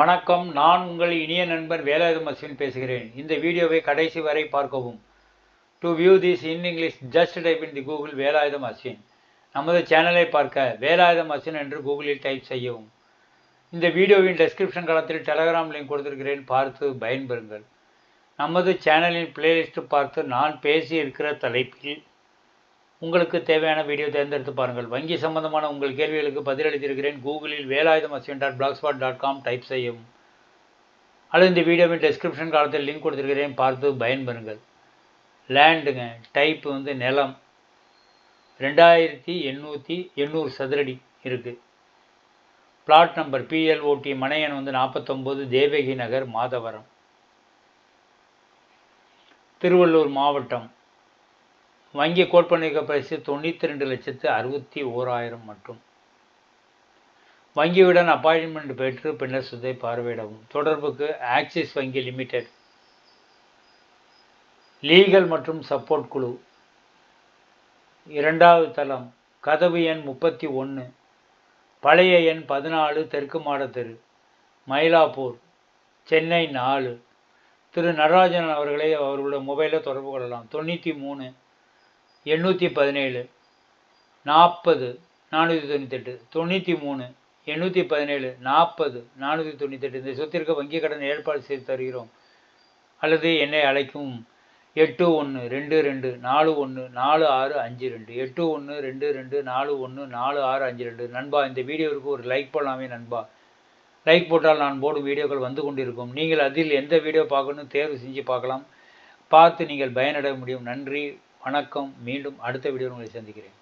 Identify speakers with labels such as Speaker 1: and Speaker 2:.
Speaker 1: வணக்கம். நான் உங்கள் இனிய நண்பர் வேலாயுதம் அஸ்வின் பேசுகிறேன். இந்த வீடியோவை கடைசி வரை பார்க்கவும். To view this in English just type in the Google Velayudham Ashwin. நமது சேனலை பார்க்க வேலாயுதம் அஸ்வின் என்று கூகுளில் டைப் செய்யவும். இந்த வீடியோவின் டெஸ்கிரிப்ஷன் களத்தில் டெலகிராம் லிங்க் கொடுத்திருக்கிறேன். பார்த்து பயன்பெறுங்கள். நமது சேனலின் பிளேலிஸ்ட்டு பார்த்து நான் பேசி இருக்கிற தலைப்பில் உங்களுக்கு தேவையான வீடியோ தேர்ந்தெடுத்து பாருங்கள். வங்கி சம்பந்தமான உங்கள் கேள்விகளுக்கு பதிலளித்திருக்கிறேன். கூகுளில் Velayudham Ashwin dot blogspot dot com type செய்யவும் அல்லது இந்த வீடியோவின் டெஸ்கிரிப்ஷன் காலத்தில் லிங்க் கொடுத்துருக்கிறேன். பார்த்து பயன்பெறுங்கள். லேண்டுங்க டைப் வந்து நிலம். ரெண்டாயிரத்தி எண்ணூற்றி எண்ணூறு சதுரடி இருக்குது பிளாட் நம்பர் பிஎல்ஓடி மனையன் வந்து நாற்பத்தொம்போது தேவகி நகர் மாதவரம். திருவள்ளூர் மாவட்டம். வங்கி கோட் பண்ணியிருக்க பரிசு தொண்ணூற்றி ரெண்டு லட்சத்து அறுபத்தி ஓராயிரம் மட்டும். வங்கியுடன் அப்பாயின்மெண்ட் பெற்று பின்னர் சுதை பார்வையிடவும். தொடர்புக்கு ஆக்சிஸ் வங்கி லிமிடெட் லீகல் மற்றும் சப்போர்ட் குழு. இரண்டாவது தளம். கதவு எண் முப்பத்தி ஒன்று பழைய எண் பதினாலு தெற்கு மாடத்தெரு. மயிலாப்பூர். சென்னை நாலு. திரு நடராஜன் அவர்களை அவர்களுடைய மொபைலில் தொடர்பு கொள்ளலாம். தொண்ணூற்றி மூணு. எண்ணூற்றி பதினேழு நாற்பது நானூற்றி தொண்ணூத்தெட்டு தொண்ணூற்றி மூணு எண்ணூற்றி பதினேழு நாற்பது நானூற்றி தொண்ணூத்தெட்டு. இந்த சொத்திற்கு வங்கிக் கடன் ஏற்பாடு செய்து தருகிறோம். அல்லது என்னை அழைக்கும் எட்டு ஒன்று ரெண்டு ரெண்டு நாலு ஒன்று நாலு ஆறு அஞ்சு ரெண்டு. எட்டு ஒன்று ரெண்டு ரெண்டு நாலு ஒன்று நாலு ஆறு அஞ்சு ரெண்டு. நண்பா இந்த வீடியோவிற்கு ஒரு லைக் போடலாமே நண்பா. லைக் போட்டால் நான் போடும் வீடியோக்கள் வந்து கொண்டிருக்கும். நீங்கள் அதில் எந்த வீடியோ பார்க்கணும் தேர்வு செஞ்சு பார்க்கலாம். பார்த்து நீங்கள் பயனடைய முடியும். நன்றி. வணக்கம். மீண்டும் அடுத்த வீடியோ உங்களை சந்திக்கிறேன்.